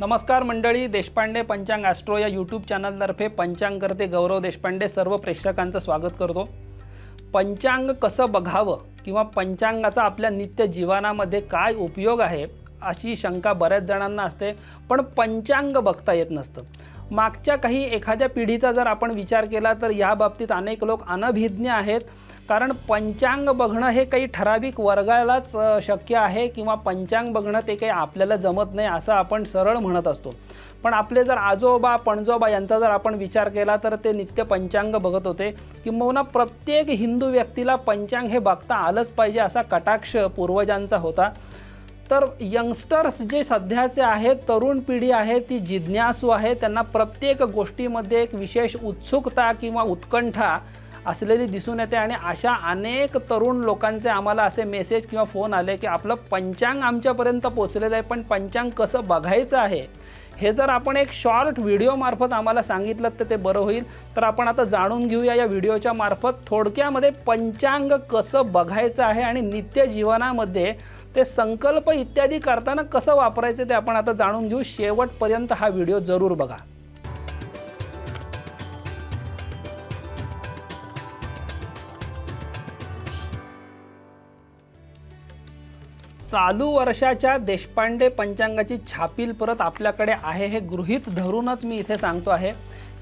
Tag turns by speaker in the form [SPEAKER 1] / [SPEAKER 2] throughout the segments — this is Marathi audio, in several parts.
[SPEAKER 1] नमस्कार मंडळी देशपांडे पंचांग ॲस्ट्रो या यूट्यूब चॅनलतर्फे पंचांग करते गौरव देशपांडे सर्व प्रेक्षकांचं स्वागत करतो. पंचांग कसं बघावं किंवा पंचांगाचा आपल्या नित्य जीवनामध्ये काय उपयोग आहे अशी शंका बऱ्याच जणांना असते पण पंचांग बघता येत नसतं. मागच्या काही एखाद्या पिढीचा जर आपण विचार केला तर या बाबतीत अनेक लोक अनभिज्ञ आहेत. कारण पंचांग बघणं हे काही ठराविक वर्गालाच शक्य आहे किंवा पंचांग बघणं ते काही आपल्याला जमत नाही असं आपण सरळ म्हणत असतो. पण आपले जर आजोबा पणजोबा यांचा जर आपण विचार केला तर ते नित्य पंचांग बघत होते किंबहुना प्रत्येक हिंदू व्यक्तीला पंचांग हे बघता आलंच पाहिजे असा कटाक्ष पूर्वजांचा होता. तर यंगस्टर्स जे सध्याचे आहेत तरुण पिढी आहे ती जिज्ञासू आहे त्यांना प्रत्येक गोष्टीमध्ये एक विशेष उत्सुकता किंवा उत्कंठा असलेली दिसून येते आणि अशा अनेक तरुण लोकांचे आम्हाला असे मेसेज किंवा फोन आले की आपलं पंचांग आमच्यापर्यंत पोचलेलं आहे पण पंचांग कसं बघायचं आहे? हे जर आपण एक शॉर्ट व्हिडिओमार्फत आम्हाला सांगितलं तर ते बरं होईल. तर आपण आता जाणून घेऊया या व्हिडिओच्या मार्फत थोडक्यामध्ये पंचांग कसं बघायचं आहे आणि नित्य जीवनामध्ये ते संकल्प इत्यादी करताना कसं वापरायचं ते आपण आता जाणून घेऊ. शेवटपर्यंत हा व्हिडिओ जरूर बघा. चालू वर्षाच्या देशपांडे पंचांगाची छापील परत आपल्याकडे आहे हे गृहीत धरूनच मी इथे सांगतो आहे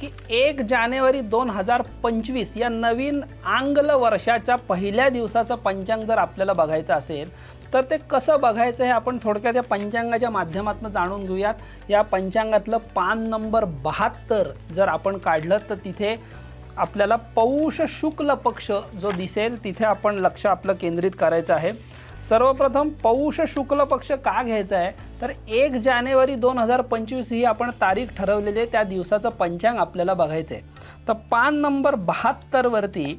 [SPEAKER 1] की एक जानेवारी दोन हजार पंचवीस या नवीन आंग्ल वर्षाच्या पहिल्या दिवसाचं पंचांग जर आपल्याला बघायचं असेल तर ते कसं बघायचं हे आपण थोडक्यात या पंचांगाच्या माध्यमातून जाणून घेऊयात. या पंचांगातलं पान नंबर बहात्तर जर आपण काढलं तर तिथे आपल्याला पौष शुक्ल पक्ष जो दिसेल तिथे आपण लक्ष आपलं केंद्रित करायचं आहे. सर्वप्रथम पौष शुक्ल पक्ष का घ्यायचा आहे? तर एक जानेवारी दोन हजार पंचवीस ही आपण तारीख ठरवलेली आहे. त्या दिवसाचं पंचांग आपल्याला बघायचं आहे. तर पान नंबर बहात्तरवरती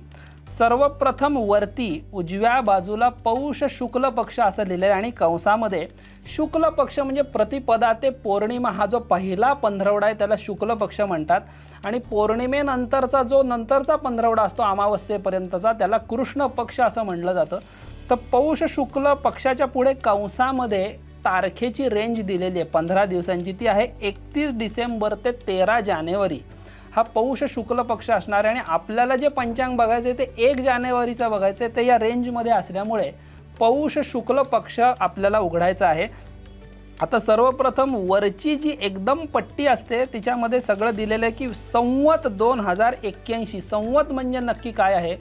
[SPEAKER 1] सर्वप्रथम वरती उजव्या बाजूला पौष शुक्ल पक्ष असं लिहिलं आहे आणि कंसामध्ये शुक्ल पक्ष म्हणजे प्रतिपदा ते पौर्णिमा हा जो पहिला पंधरवडा आहे त्याला शुक्ल पक्ष म्हणतात. आणि पौर्णिमेनंतरचा जो नंतरचा पंधरवडा असतो अमावस्येपर्यंतचा त्याला कृष्ण पक्ष असं म्हटलं जातं. तर पौष शुक्ल पक्षाच्या पुढे कंसामध्ये तारखेची रेंज दिलेली आहे. पंधरा दिवसांची. ती आहे एकतीस डिसेंबर ते तेरा जानेवारी. हा पौष शुक्ल पक्ष असणार आहे आणि आपल्याला जे पंचांग बघायचं आहे ते एक जानेवारीचं बघायचं आहे ते या रेंजमध्ये असल्यामुळे पौष शुक्ल पक्ष आपल्याला उघडायचा आहे. आता सर्वप्रथम वरची जी एकदम पट्टी असते तिच्यामध्ये सगळं दिलेलं आहे की संवत दोन हजार एक्क्याऐंशी. संवत म्हणजे नक्की काय आहे?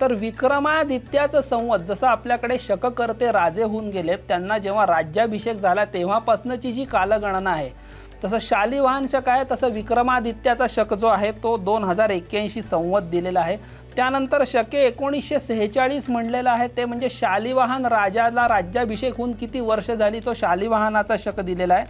[SPEAKER 1] तर विक्रमादित्याचं संवत जसं आपल्याकडे शककर्ते राजे होऊन गेले त्यांना जेव्हा राज्याभिषेक झाला तेव्हापासूनची जी कालगणना आहे तसं शालिवाहन शक आहे तसं विक्रमादित्याचा शक जो आहे तो दोन हजार एक्क्याऐंशी संवत दिलेला आहे. त्यानंतर शके एकोणीसशे सेहेचाळीस म्हणलेलं आहे ते म्हणजे शालिवाहन राजाला राज्याभिषेक होऊन किती वर्ष झाली तो शालिवाहनाचा शक दिलेला आहे.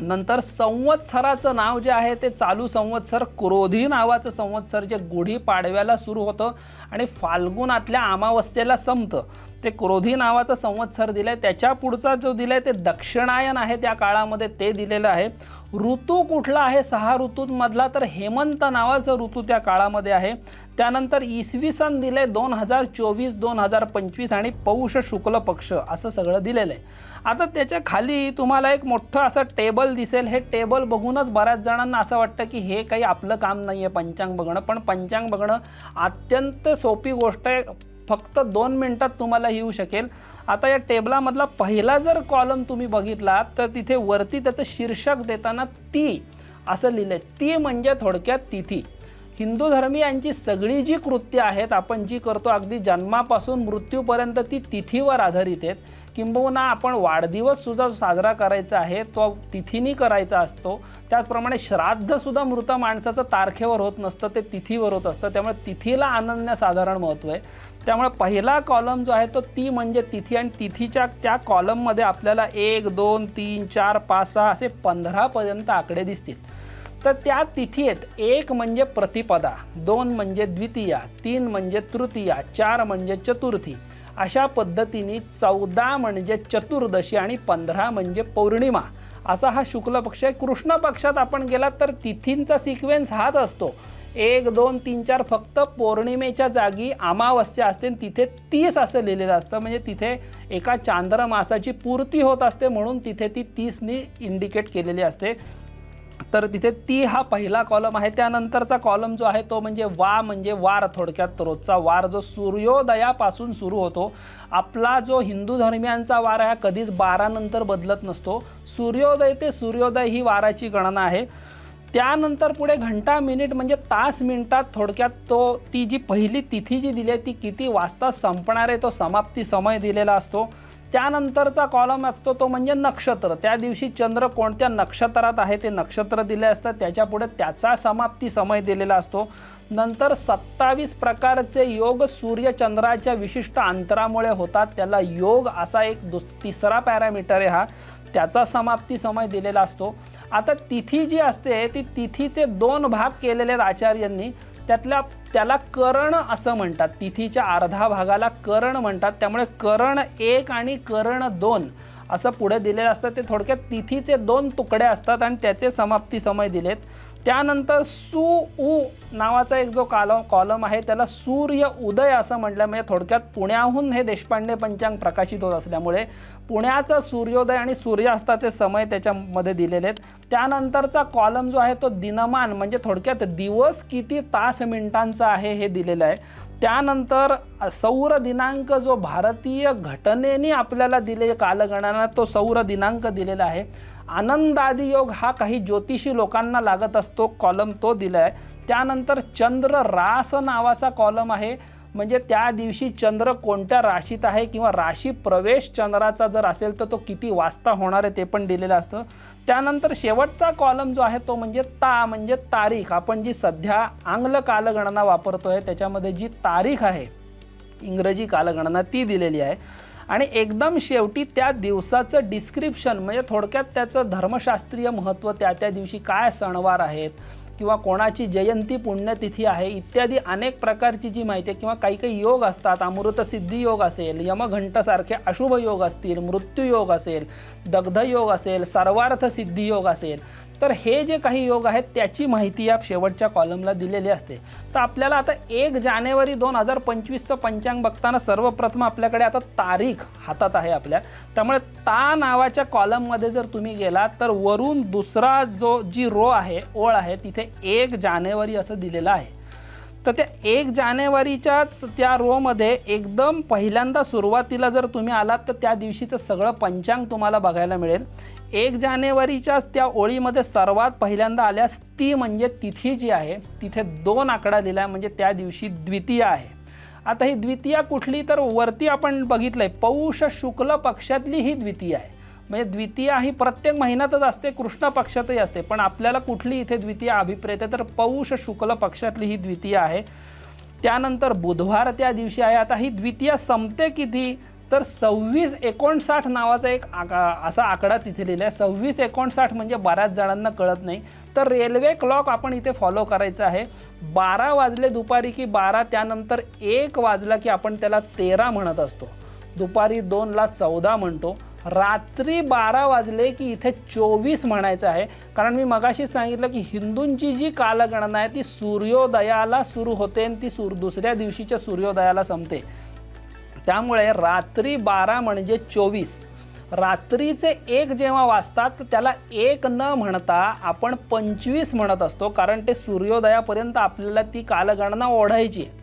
[SPEAKER 1] नंतर संवत्सराचं नाव जे आहे ते चालू संवत्सर क्रोधी नावाचं संवत्सर जे गुढी पाडव्याला सुरू होतं आणि फाल्गुनातल्या अमावस्येला संपतं. ते क्रोधी नावाचा संवत्सर दिलं आहे त्याच्या पुढचा जो दिला आहे ते दक्षिणायन आहे त्या काळामध्ये ते दिलेलं आहे. ऋतू कुठला आहे? सहा ऋतूंमधला तर हेमंत नावाचा ऋतू त्या काळामध्ये आहे. त्यानंतर इसवी सन दिले दोन हजार चोवीस दोन हजार पंचवीस आणि पौष शुक्ल पक्ष असं सगळं दिलेलं आहे. आता त्याच्याखाली तुम्हाला एक मोठं असं टेबल दिसेल. हे टेबल बघूनच बऱ्याच जणांना असं वाटतं की हे काही आपलं काम नाही आहे पंचांग बघणं. पण पंचांग बघणं अत्यंत सोपी गोष्ट आहे. फक्त दोन मिनटात तुम्हाला येऊ शकेल. आता या टेबलामधला पहिला जर कॉलम तुम्ही बघितला तर तिथे वरती त्याचं शीर्षक देताना ती असं लिहिलं आहे ती म्हणजे थोडक्यात तिथी. हिंदू धर्मीयांची सगळी जी कृत्य आहेत आपण जी करतो अगदी जन्मापासून मृत्यूपर्यंत ती तिथीवर आधारित आहेत. किंबहुना आपण वाढदिवससुद्धा साजरा करायचा आहे तो तिथीनी करायचा असतो. त्याचप्रमाणे श्राद्धसुद्धा मृत माणसाचं तारखेवर होत नसतं ते तिथीवर होत असतं. त्यामुळे तिथीला अनन्यसाधारण महत्त्व आहे. त्यामुळे पहिला कॉलम जो आहे तो ती म्हणजे तिथी आणि तिथीच्या त्या कॉलममध्ये आपल्याला एक दोन तीन चार पाच सहा असे पंधरापर्यंत आकडे दिसतील. तर त्या तिथीत एक म्हणजे प्रतिपदा दोन म्हणजे द्वितीया तीन म्हणजे तृतीया चार म्हणजे चतुर्थी. अशा पद्धतीने चौदा म्हणजे चतुर्दशी आणि पंधरा म्हणजे पौर्णिमा. असा हा शुक्ल पक्ष आहे. कृष्ण पक्षात आपण गेलात तर तिथींचा सिक्वेन्स हाच असतो. एक दोन तीन चार फक्त पौर्णिमेच्या जागी अमावस्या असते आणि तिथे तीस असं लिहिलेलं असतं. म्हणजे तिथे एका चांद्रमासाची पूर्ती होत असते म्हणून तिथे ती तीसनी इंडिकेट केलेली असते. तर तिथे ती हा पहिला कॉलम आहे. त्यानंतरचा कॉलम जो आहे तो म्हणजे वा म्हणजे वार थोडक्यात. रोजचा वार जो सूर्योदयापासून सुरू होतो. आपला जो हिंदू धर्मियांचा वार आहे हा कधीच बारानंतर बदलत नसतो. सूर्योदय ते सूर्योदय ही वाराची गणना आहे. त्यानंतर पुढे घंटा मिनिट म्हणजे तास मिनिटात थोडक्यात तो ती जी पहिली तिथी जी दिली आहे ती किती वाजता संपणार आहे तो समाप्ती समय दिलेला असतो. त्यानंतरचा कॉलम असतो तो म्हणजे नक्षत्र. त्या दिवशी चंद्र कोणत्या नक्षत्रात आहे ते नक्षत्र दिले असतं त्याच्यापुढे त्याचा समाप्ती समय दिलेला असतो. नंतर सत्तावीस प्रकारचे योग सूर्य चंद्राच्या विशिष्ट अंतरामुळे होतात. त्याला योग असा एक दुस तिसरा पॅरामीटर आहे हा. त्याचा समाप्ती समय दिलेला असतो. आता तिथी जी असते ती तिथीचे दोन भाग केलेले आहेत आचार्यांनी. त्यातल्या त्याला करण असं म्हणतात. तिथीच्या अर्धा भागाला करण म्हणतात. त्यामुळे करण एक आणि करण दोन असं पुढे दिलेलं असतं. ते थोडक्यात तिथीचे दोन तुकडे असतात आणि त्याचे समाप्ती समय दिलेत. त्यानंतर सु उ नावाचा एक जो कालम कॉलम आहे त्याला सूर्य उदय असं म्हटलं म्हणजे थोडक्यात पुण्याहून हे देशपांडे पंचांग प्रकाशित होत असल्यामुळे पुण्याचा सूर्योदय आणि सूर्यास्ताचे समय त्याच्यामध्ये दिलेले आहेत. त्यानंतरचा कॉलम जो आहे तो दिनमान म्हणजे थोडक्यात दिवस किती तास मिनिटांचा आहे हे दिलेलं आहे. त्यानंतर सौर दिनांक जो भारतीय घटनेने आपल्याला दिले कालगणना तो सौर दिनांक दिलेला आहे. आनंदादी योग हा काही ज्योतिषी लोकांना लागत असतो. कॉलम तो दिला आहे त्यानंतर चंद्र रास नावाचा कॉलम आहे. म्हणजे त्या दिवशी चंद्र कोणत्या राशीत आहे किंवा राशी प्रवेश चंद्राचा जर असेल तर तो किती वाजता होणार आहे ते पण दिलेलं असतं. त्यानंतर शेवटचा कॉलम जो आहे तो म्हणजे ता म्हणजे तारीख. आपण जी सध्या आंग्ल कालगणना वापरतो आहे त्याच्यामध्ये जी तारीख आहे इंग्रजी कालगणना ती दिलेली आहे. आणि एकदम शेवटी त्या दिवसाचं डिस्क्रिप्शन म्हणजे थोडक्यात त्याचं धर्मशास्त्रीय महत्त्व त्या त्या दिवशी काय सणवार आहेत किंवा कोणाची जयंती पुण्यतिथी आहे इत्यादी अनेक प्रकारची जी माहिती आहे किंवा काही काही योग असतात अमृतसिद्धी योग असेल यमघंटसारखे अशुभ योग असतील मृत्यूयोग असेल दग्ध योग असेल सर्वार्थ सिद्धी योग असेल तर हे जे काही योग आहेत त्याची माहिती या शेवटच्या कॉलमला दिलेली असते. तर आपल्याला आता एक जानेवारी दोन हजार पंचवीसचं पंचांग बघताना सर्वप्रथम आपल्याकडे आता तारीख हातात आहे आपल्या. त्यामुळे ता नावाच्या कॉलममध्ये जर तुम्ही गेलात तर वरून दुसरा जो जी रो आहे ओळ आहे तिथे एक जानेवारी असं दिलेलं आहे. तर त्या एक जानेवारीच्याच त्या रोमध्ये एकदम पहिल्यांदा सुरुवातीला जर तुम्ही आलात तर त्या दिवशीचं सगळं पंचांग तुम्हाला बघायला मिळेल. एक जानेवारीच्याच त्या ओळीमध्ये सर्वात पहिल्यांदा आल्यास ती म्हणजे तिथी जी आहे तिथे दोन आकडा दिला आहे म्हणजे त्या दिवशी द्वितीय आहे. आता ही द्वितीया कुठली तर वरती आपण बघितलं आहे पौष शुक्ल पक्षातली ही द्वितीय आहे. म्हणजे द्वितीय ही प्रत्येक महिन्यातच असते कृष्ण पक्षातही असते पण आपल्याला कुठली इथे द्वितीय अभिप्रेत आहे? तर पौष शुक्ल पक्षातली ही द्वितीय आहे. त्यानंतर बुधवार त्या दिवशी आहे. आता ही द्वितीय संपते किती? तर सव्वीस एकोणसाठ नावाचा एक आका असा आकडा तिथे लिहिला आहे. सव्वीस एकोणसाठ म्हणजे बऱ्याच जणांना कळत नाही. तर रेल्वे क्लॉक आपण इथे फॉलो करायचं आहे. बारा वाजले दुपारी की बारा त्यानंतर एक वाजला की आपण त्याला तेरा म्हणत असतो. दुपारी दोनला चौदा म्हणतो. रात्री बारा वाजले की इथे चोवीस म्हणायचं आहे. कारण मी मगाशी सांगितलं की हिंदूंची जी कालगणना आहे ती सूर्योदयाला सुरू होते आणि ती सूर दुसऱ्या दिवशीच्या सूर्योदयाला संपते. त्यामुळे रात्री बारा म्हणजे चोवीस. रात्रीचे एक जेव्हा वाजतात तर त्याला एक न म्हणता आपण पंचवीस म्हणत असतो कारण ते सूर्योदयापर्यंत आपल्याला ती कालगणना ओढायची आहे.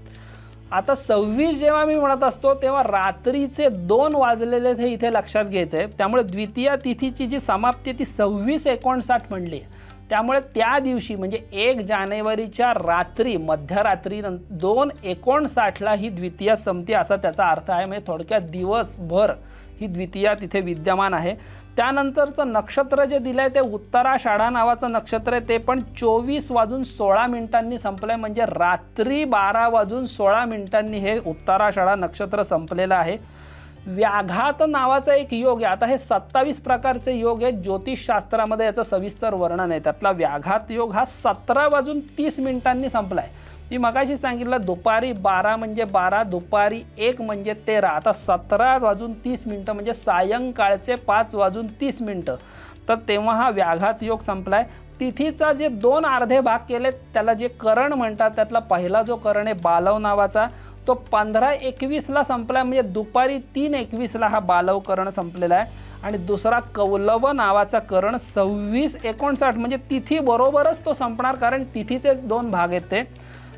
[SPEAKER 1] आता सव्वीस जेव्हा मी म्हणत असतो तेव्हा रात्रीचे दोन वाजलेले हे इथे लक्षात घ्यायचं आहे त्यामुळे द्वितीय तिथीची जी समाप्ती ती सव्वीस एकोणसाठ म्हणली आहे. त्यामुळे त्या दिवशी म्हणजे एक जानेवारीच्या रात्री मध्यरात्री नं दोन एकोणसाठला ही द्वितीय संपती असा त्याचा अर्थ आहे. म्हणजे थोडक्यात दिवसभर ही द्वितीया तिथे विद्यमान आहे. त्यानंतरचं नक्षत्र जे दिलं आहे ते उत्तराषाढा नावाचं नक्षत्र आहे. ते पण चोवीस वाजून सोळा मिनिटांनी संपलं आहे म्हणजे रात्री बारा वाजून सोळा मिनिटांनी हे उत्तराषाढा नक्षत्र संपलेलं आहे. व्याघात नावाचा एक योग आहे. आता हे सत्तावीस प्रकारचे योग आहेत. ज्योतिषशास्त्रामध्ये याचं सविस्तर वर्णन आहे. त्यातला व्याघात योग हा सतरा वाजून तीस मिनिटांनी संपला आहे मी मगाशी सांगितलं दुपारी बारा म्हणजे बारा दुपारी एक म्हणजे तेरा. आता सतरा वाजून तीस मिनटं म्हणजे सायंकाळचे पाच वाजून तीस मिनटं. तर तेव्हा हा व्याघात योग संपलाय. तिथीचा जे दोन अर्धे भाग केले त्याला जे करण म्हणतात त्यातला पहिला जो करण आहे बालव नावाचा तो पंधरा एकवीसला संपला म्हणजे दुपारी तीन एकवीसला हा बालव करण संपलेला आहे. आणि दुसरा कौलव नावाचा करण सव्वीस एकोणसाठ म्हणजे तिथी बरोबरच तो संपणार कारण तिथीचेच दोन भाग आहेत ते.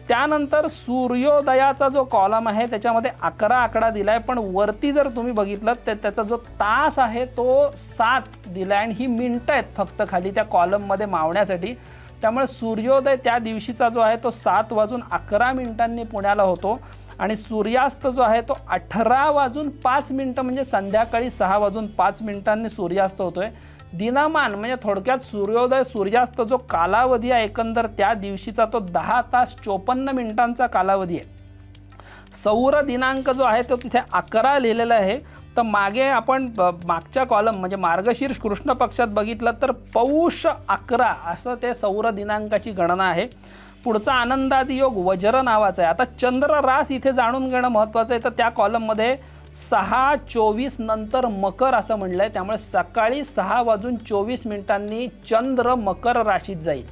[SPEAKER 1] त्यानंतर सूर्योदयाचा जो कॉलम आहे त्याच्यामध्ये अकरा आकडा दिला आहे पण वरती जर तुम्ही बघितलं तर त्याचा जो तास आहे तो सात दिला आहे आणि ही मिनटं आहेत फक्त खाली त्या कॉलममध्ये मावण्यासाठी. त्यामुळे सूर्योदय त्या दिवशीचा जो आहे तो सात वाजून अकरा मिनिटांनी पुण्याला होतो. आणि सूर्यास्त जो आहे तो अठरा वाजून पाच मिनटं म्हणजे संध्याकाळी सहा वाजून पाच मिनिटांनी सूर्यास्त होतो आहे दिनमान म्हणजे थोडक्यात सूर्योदय सूर्यास्त जो कालावधी आहे एकंदर त्या दिवशीचा तो दहा तास चोपन्न मिनिटांचा कालावधी आहे. सौर दिनांक जो आहे तो तिथे अकरा लिहिलेला आहे. तर मागे आपण मागच्या कॉलम म्हणजे मार्गशीर्ष कृष्ण पक्षात बघितलं तर पौष अकरा असं ते सौर दिनांकाची गणना आहे. पुढचा आनंदादी योग वज्र नावाचा आहे. आता चंद्र रास इथे जाणून घेणं महत्त्वाचं आहे. तर त्या कॉलममध्ये सहा चोवीस नंतर मकर असं म्हणलं आहे त्यामुळे सकाळी सहा वाजून चोवीस मिनिटांनी चंद्र मकर राशीत जाईल.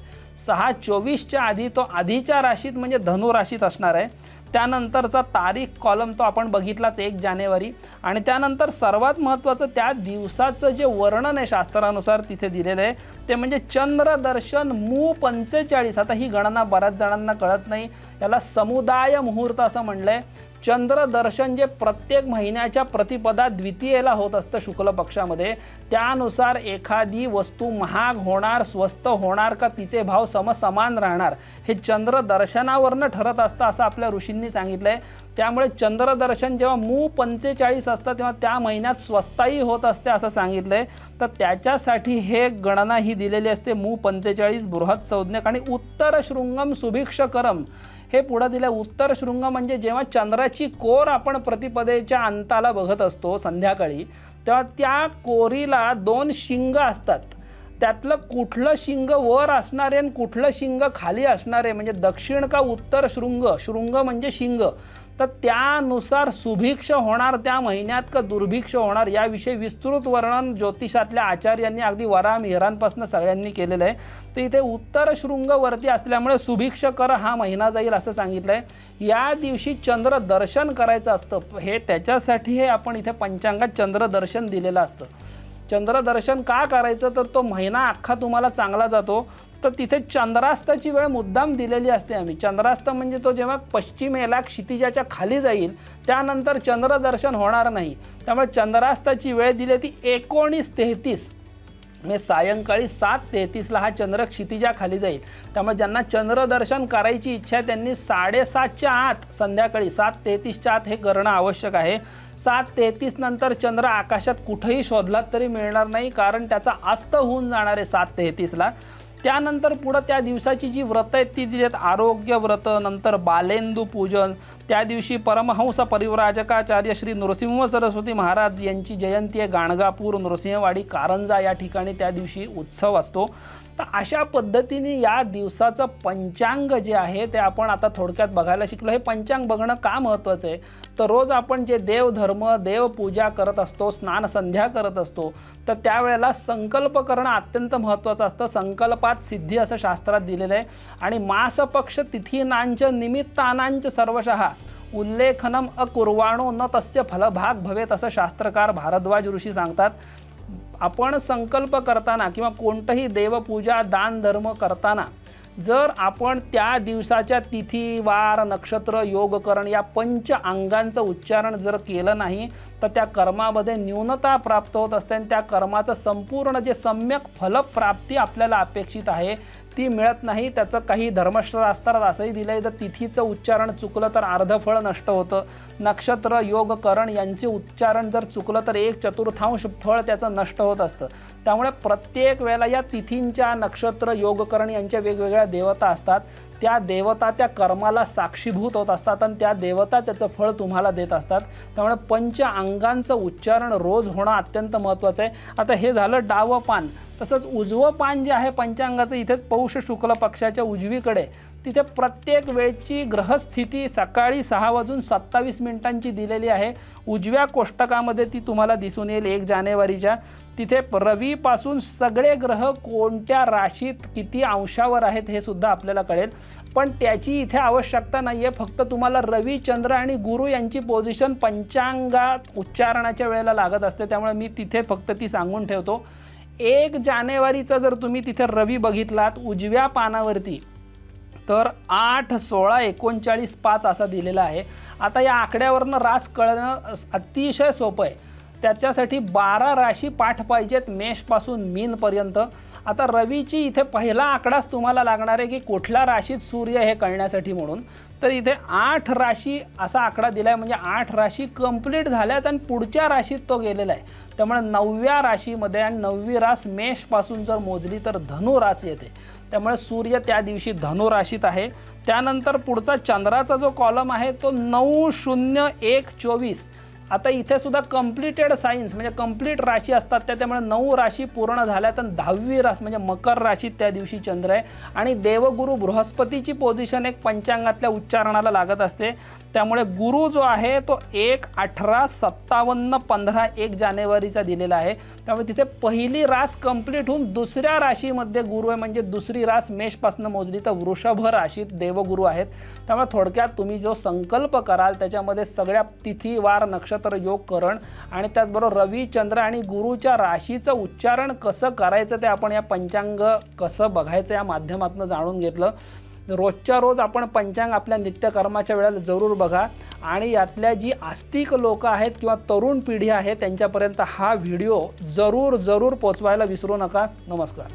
[SPEAKER 1] सहा चोवीसच्या आधी तो आधीच्या राशीत म्हणजे धनु राशीत असणार आहे. त्यानंतरचा तारीख कॉलम तो आपण बघितलाच एक जानेवारी. आणि त्यानंतर सर्वात महत्त्वाचं त्या दिवसाचं जे वर्णन आहे शास्त्रानुसार तिथे दिलेलं आहे ते म्हणजे चंद्रदर्शन मू पंचेचाळीस. आता ही गणना बऱ्याच जणांना कळत नाही. याला समुदाय मुहूर्त असं म्हणलं आहे चंद्रदर्शन जे प्रत्येक महिन्याच्या प्रतिपदा द्वितीयेला होत असतं शुक्ल पक्षामध्ये. त्यानुसार एखादी वस्तू महाग होणार स्वस्त होणार का तिचे भाव समसमान राहणार हे चंद्रदर्शनावरनं ठरत असतं असं आपल्या ऋषींनी सांगितलं आहे त्यामुळे चंद्रदर्शन जेव्हा मू पंचेचाळीस असतं तेव्हा त्या महिन्यात स्वस्ताही होत असते असं सांगितलं आहे तर त्याच्यासाठी हे गणना ही दिलेली असते मू पंचेचाळीस बृहत संज्ञक आणि उत्तर शृंगम सुभिक्षकरम. हे पुढं दिलं उत्तर शृंग म्हणजे जेव्हा चंद्राची कोर आपण प्रतिपदेच्या अंताला बघत असतो संध्याकाळी तेव्हा त्या कोरीला दोन शिंग असतात. त्यातलं कुठलं शिंग वर असणारे आणि कुठलं शिंग खाली असणारे म्हणजे दक्षिण का उत्तर शृंग? शृंग म्हणजे शिंग. तर त्यानुसार सुभिक्ष होणार त्या महिन्यात का दुर्भिक्ष होणार याविषयी विस्तृत वर्णन ज्योतिषातल्या आचार्यांनी अगदी वरा मिहरांपासून सगळ्यांनी केलेलं आहे. तर इथे उत्तर शृंगवरती असल्यामुळे सुभिक्ष कर हा महिना जाईल असं सांगितलं आहे या दिवशी चंद्र दर्शन करायचं असतं. हे त्याच्यासाठी हे आपण इथे पंचांगात चंद्रदर्शन दिलेलं असतं. चंद्रदर्शन का करायचं? तर तो महिना अख्खा तुम्हाला चांगला जातो. तर तिथे चंद्रास्ताची वेळ मुद्दाम दिलेली असते आम्ही. चंद्रास्त म्हणजे तो जेव्हा पश्चिमेला क्षितिजाच्या खाली जाईल त्यानंतर चंद्रदर्शन होणार नाही. त्यामुळे चंद्रास्ताची वेळ दिली ती एकोणीस तेहतीस. म्हणजे सायंकाळी सात तेहतीसला हा चंद्र क्षितिजा खाली जाईल. त्यामुळे ज्यांना चंद्रदर्शन करायची इच्छा आहे त्यांनी साडेसातच्या आत संध्याकाळी सात तेहतीसच्या आत हे करणं आवश्यक आहे. सात तेहतीस नंतर चंद्र आकाशात कुठेही शोधलात तरी मिळणार नाही कारण त्याचा अस्त होऊन जाणार आहे सात तेहतीसला. त्यानंतर पुढं त्या दिवसाची जी व्रतं आहेत ती दिली आहेत आरोग्य व्रत नंतर बालेंदू पूजन त्या दिवशी परमहंस परिव्राजकाचार्य श्री नृसिंह सरस्वती महाराज यांची जयंती आहे. गाणगापूर नृसिंहवाडी कारंजा या ठिकाणी त्या दिवशी उत्सव असतो. तर अशा पद्धतीने या दिवसाचं पंचांग जे आहे ते आपण आता थोडक्यात बघायला शिकलो. हे पंचांग बघणं का महत्त्वाचं आहे? तर रोज आपण जे देवधर्म देवपूजा करत असतो स्नान संध्या करत असतो तर त्यावेळेला संकल्प करणं अत्यंत महत्त्वाचं असतं. संकल्पात सिद्धी असं शास्त्रात दिलेलं आहे. आणि मासपक्ष तिथीनांच निमित्तानांच सर्वशः उल्लेखनम अकुर्वाणो न तस्य फलभाग भवेत असं शास्त्रकार भारद्वाज ऋषी सांगतात. आपण संकल्प करताना किंवा कोणतंही देवपूजा दान धर्म करताना जर आपण त्या दिवसाच्या तिथी वार नक्षत्र योगकरण या पंच अंगांचं उच्चारण जर केलं नाही तर त्या कर्मामध्ये न्यूनता प्राप्त होत असते आणि त्या कर्माचं संपूर्ण जे सम्यक फलप्राप्ती आपल्याला अपेक्षित आहे ती मिळत नाही. त्याचं काही धर्मशास्त्रात असंही दिलं आहे जर तिथीचं उच्चारण चुकलं तर अर्धफळ नष्ट होतं. नक्षत्र योग करण यांचे उच्चारण जर चुकलं तर एक चतुर्थांश फळ त्याचं नष्ट होत असतं. त्यामुळे प्रत्येक वेळेला या तिथींच्या नक्षत्र योगकरण यांच्या वेगवेगळ्या देवता असतात. त्या देवता त्या कर्माला साक्षीभूत होत असतात आणि त्या देवता त्याचं फळ तुम्हाला देत असतात. त्यामुळे पंच अंगांचं उच्चारण रोज होणं अत्यंत महत्त्वाचं आहे. आता हे झालं डावं पान तसंच उजवं पान जे आहे पंचांगाचं इथेच पौष शुक्ल पक्षाच्या उजवीकडे. तिथे प्रत्येक वेळची ग्रहस्थिती सकाळी सहा वाजून सत्तावीस मिनिटांची दिलेली आहे. उजव्या कोष्टकामध्ये ती तुम्हाला दिसून येईल एक जानेवारीच्या. तिथे रवीपासून सगळे ग्रह कोणत्या राशीत किती अंशावर आहेत हे सुद्धा आपल्याला कळेल. पण त्याची इथे आवश्यकता नाही आहे फक्त तुम्हाला रवी चंद्र आणि गुरु यांची पोझिशन पंचांगात उच्चारणाच्या वेळेला लागत असते. त्यामुळे मी तिथे फक्त ती सांगून ठेवतो. एक जानेवारीचा जर तुम्ही तिथे रवी बघितलात उजव्या पानावरती तर आठ सोळा एकोणचाळीस पाच असा दिलेला आहे. आता या आकड्यावरनं रास कळणं अतिशय सोपं आहे. त्याच्यासाठी बारा राशी पाठ पाहिजेत मेषपासून मीनपर्यंत. आता रवीची इथे पहिला आकडाच तुम्हाला लागणार आहे की कुठल्या राशीत सूर्य हे कळण्यासाठी म्हणून. तर इथे आठ राशी असा आकडा दिला आहे म्हणजे आठ राशी कंप्लीट झाल्यात आणि पुढच्या राशीत तो गेलेला आहे. त्यामुळे नवव्या राशीमध्ये आणि नववी रास मेषपासून जर मोजली तर धनु रास येते. त्यामुळे सूर्य त्या दिवशी धनु राशीत आहे. त्यानंतर पुढचा चंद्राचा जो कॉलम आहे तो नऊ शून्य एक चोवीस. आता इथे सुद्धा कम्प्लिटेड सायन्स म्हणजे कंप्लीट राशी असतात त्या त्यामुळे नऊ राशी पूर्ण झाल्या तर दहावी रास म्हणजे मकर राशीत त्या दिवशी चंद्र आहे. आणि देवगुरु बृहस्पतीची पोझिशन एक पंचांगातल्या उच्चारणाला लागत असते. त्यामुळे गुरु जो आहे तो एक अठरा सत्तावन्न पंधरा एक जानेवारीचा दिलेला आहे. त्यामुळे तिथे पहिली रास कंप्लीट होऊन दुसऱ्या राशीमध्ये गुरु आहे म्हणजे दुसरी रास मेषपासून मोजली तर वृषभ राशीत देवगुरु आहेत. त्यामुळे थोडक्यात तुम्ही जो संकल्प कराल त्याच्यामध्ये सगळ्या तिथी वार नक्षत्र योग करण आणि त्याचबरोबर रवी चंद्र आणि गुरुच्या राशीचं उच्चारण कसं करायचं ते आपण या पंचांग कसं बघायचं या माध्यमातून जाणून घेतलं. रोजच्या रोज आपण पंचांग आपल्या नित्यकर्माच्या वेळेला जरूर बघा. आणि यातल्या जी आस्तिक लोकं आहेत किंवा तरुण पिढी आहे त्यांच्यापर्यंत हा व्हिडिओ जरूर जरूर पोचवायला विसरू नका. नमस्कार.